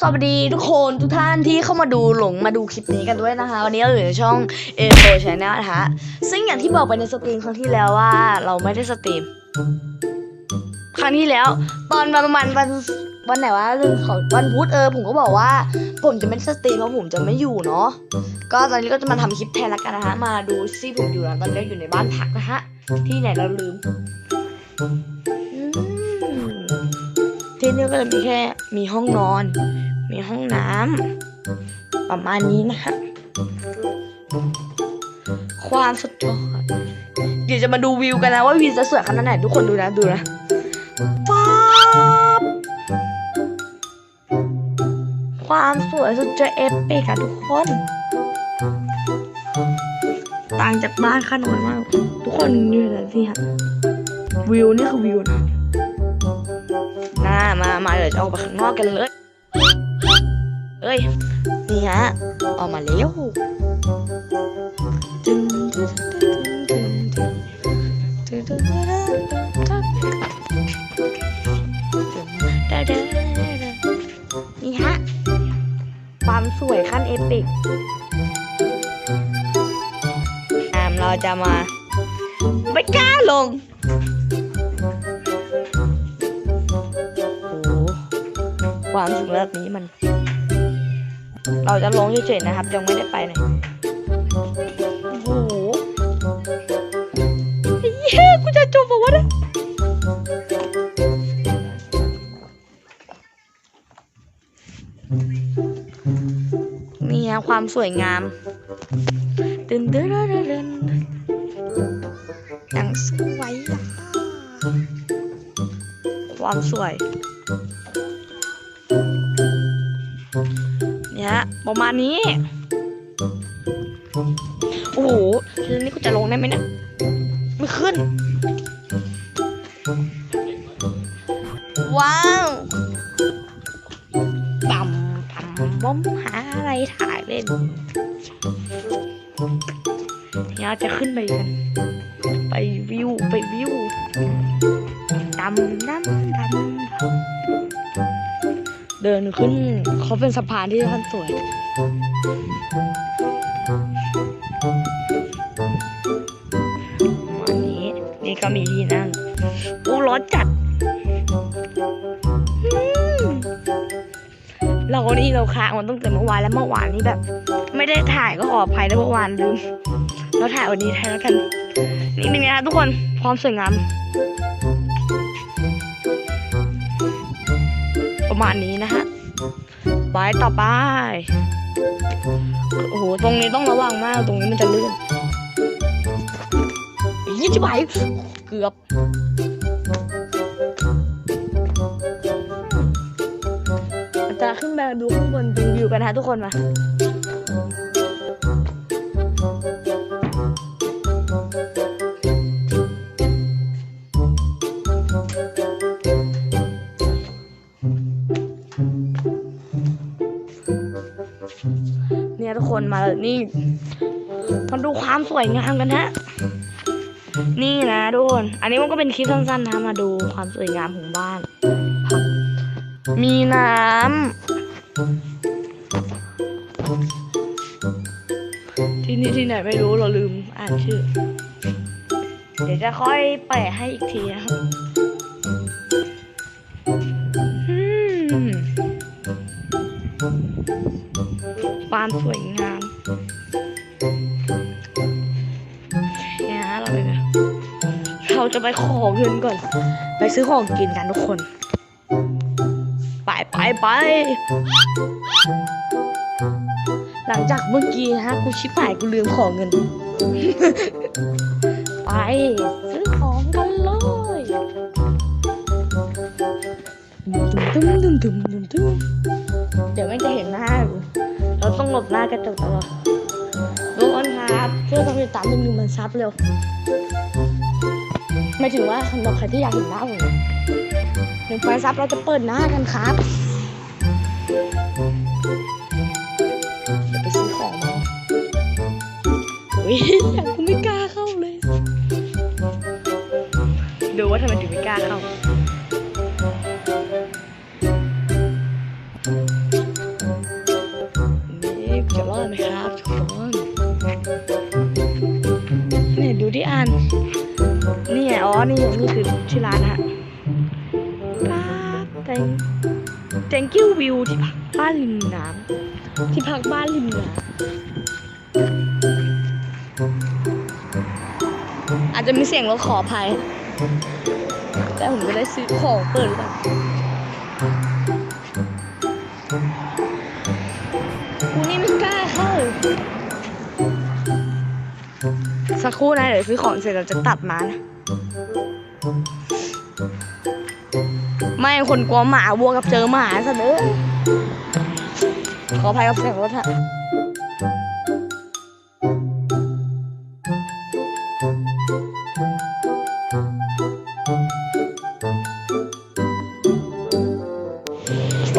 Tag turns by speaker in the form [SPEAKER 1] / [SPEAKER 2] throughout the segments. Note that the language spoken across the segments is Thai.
[SPEAKER 1] สวัสดีทุกคนทุกท่านที่เข้ามาดูหลงมาดูคลิปนี้กันด้วยนะคะ วันนี้เราอยู่ในช่อง a อ o Channel นะคะ ซึ่งอย่างที่บอกไปในสตรีมครั้งที่แล้วว่าเราไม่ได้สตรีม ครั้งที่แล้ว ตอนประมาณวันวันไหนวะเรื่องของวันพุธเออผมก็บอกว่า ผมจะไม่สตรีมเพราะผมจะไม่อยู่เนาะก็ตอนนี้ก็จะมาทำคลิปแทนละกันนะฮะมาดูซิผมอยู่นะตอนนี้อยู่ในบ้านพักนะฮะที่ไหนเราลืมที่นี่ก็จะมีแค่มีห้องนอน มีห้องน้ำประมาณนี้นะฮะความสุดยอดเดี๋ยวจะมาดูวิวกันนะว่าวิวจะสวยขนาดไหนทุกคนดูนะดูนะป๊าบความสวยสุดจะเอฟเอกอะทุกคนต่างจากบ้านข้าน้อยมาก ทุกคนดูนะสิฮะวิวนี่คือวิวนะน่ามามาเดี๋ยวจะออกไปข้างนอกกันเลย เอ้ยนี่ฮะออกมาแล้วนี่ฮะ ความสวยขั้นเอปิกตามเราจะมา ไม่กล้าลงโอ้ความสูงระดับนี้มัน เราจะลงเฉยๆนะครับ ยังไม่ได้ไปไหนโอ้โหเย้กูจะจบบอกว่านะนี่ฮะความสวยงามตึนตึนตึนตึนอย่างสวยอะความสวย เนี่ยประมาณนี้ โอ้โหทีนี้กูจะลงได้ไหมเนี่ยไม่ขึ้น ว้าวปั๊มปั๊มบ้อมหาอะไรถ่ายเล่นเดี๋ยวจะขึ้นไปกัน ไปวิว ไปวิวดำดำดำ เดินขึ้นเขาเป็นสะพานที่ท่านสวย วันนี้นี่ก็มีที่นั่งอู้ร้อนจัดอืมเรานี่เราค้างมันตั้งแต่เมื่อวานแล้วเมื่อวานนี้แบบ ไม่ได้ถ่ายก็ขออภัยนะเมื่อวานลืมเราถ่ายวันนี้แทนแล้วกัน นี่เป็นไงคะทุกคน ความสวยงาม ประมาณนี้นะฮะไปต่อไป โอ้โห ตรงนี้ต้องระวังมาก ตรงนี้มันจะลื่นยี่จิบไปเกือบ จะขึ้นไปดูข้างบนดูวิวกันนะทุกคนมา คนมาเลยนี่มาดูความสวยงามกันฮะ นี่นะทุกคน อันนี้มันก็เป็นคลิปสั้นๆนะ มาดูความสวยงามของบ้าน มีน้ำ ที่นี่ที่ไหนไม่รู้เราลืมอ่านชื่อ เดี๋ยวจะค่อยแปะให้อีกทีนะครับอืมความสวยง เราจะไปขอเงินก่อน ไปซื้อของกินกันทุกคน ไปไปไป หลังจากเมื่อกี้นะฮะกูชิบหายกูลืมขอเงิน ไปซื้อของกันเลยตึ้มตึ้มตึ้มตึ้มตึ้มเดี๋ยวไม่จะเห็นหน้ากูเราต้องหลบหน้ากระจกตลอดทุกคนครับช่วยต้องติดตามหนึ่งหนึ่งมันซับเร็ว ไม่ถึงว่าสำหรับใครที่อยากเห็นหน้าผมหนึ่งพันซับเราจะเปิดหน้ากันครับเดี๋ยวไปซื้อของมาอุ้ยอยากกูไม่กล้าเข้าเลย ดูว่าทำไมถึงไม่กล้าเข้า นี่ร้านนะฮะป้าแตง thank you view ที่พักบ้านริมน้ำที่พักบ้านริมน้ำอาจจะมีเสียงรถขออภัย แต่ผมจะได้ซื้อของเปิดหรือเปล่ากูนี่ไม่กล้าเข้าสักครู่นะเดี๋ยวซื้อของเสร็จเราจะตัดมานะ ไม่คนกลัวหมาวัวกับเจอหมาซะเด้อขออภัยกับเสียงรถฮะ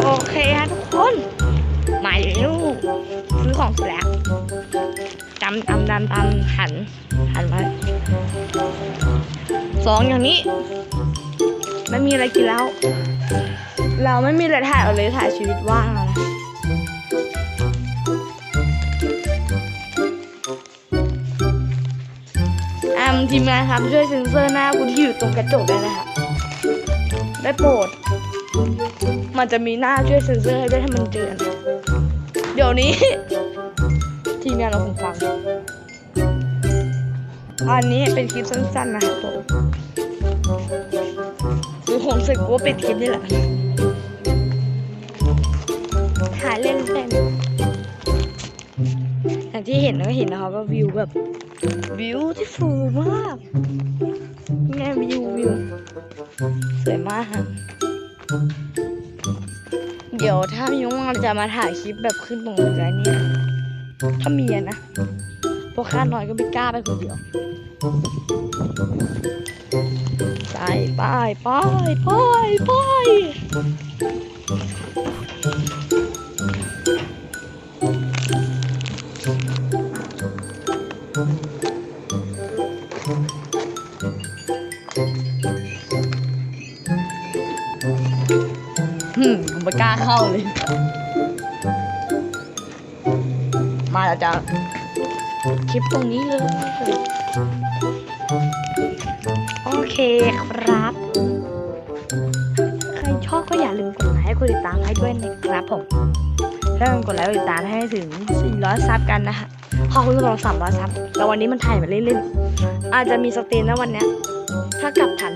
[SPEAKER 1] โอเคฮะทุกคนมาแล้วซื้อของเสร็จแล้วจำจำจำจำหันหันไว้สองอย่างนี้ ไม่มีอะไรกินแล้ว เราไม่มีอะไรถ่ายเอาเลยถ่ายชีวิตว่างเอานะอมทีมงานครับช่วยเซ็นเซอร์หน้าคุณที่อยู่ตรงกระจกได้นะคะได้โปรด มันจะมีหน้าช่วยเซ็นเซอร์ให้ด้วยถ้ามันเจอนเดี๋ยวนี้ ทีมงานเราคงฟัง อันนี้เป็นคลิปสั้นๆนะครับผม ผมรู้สึกว่าปิดคลิปนี่แหละหาเล่นเป็นอย่างที่เห็นก็เห็นนะครับว่าวิวแบบวิวที่ฟูมากไงวิววิวสวยมาก เดี๋ยวถ้ามีว่างเราจะมาถ่ายคลิปแบบขึ้นตรงนี้เนี่ยถ้ามีนะเพราะค่าน้อยก็ไม่กล้าไปคนเดียว ไปไปไปไปไปหืมผมไม่กล้าเข้าเลย มาแล้วจ้ะคลิปตรงนี้เลย คครับ ใครชอบก็อย่าลืมกดไลค์กดติดตามให้ด้วยนะครับผมถ้าลืมกดไลค์กดติดตามให้ถึง 400 ซับกันนะคะขอบคุณสำหรับ300 ซับแต่วันนี้มันถ่ายมาเล่นๆอาจจะมีสตรีมนะวันเนี้ย ถ้ากลับทัน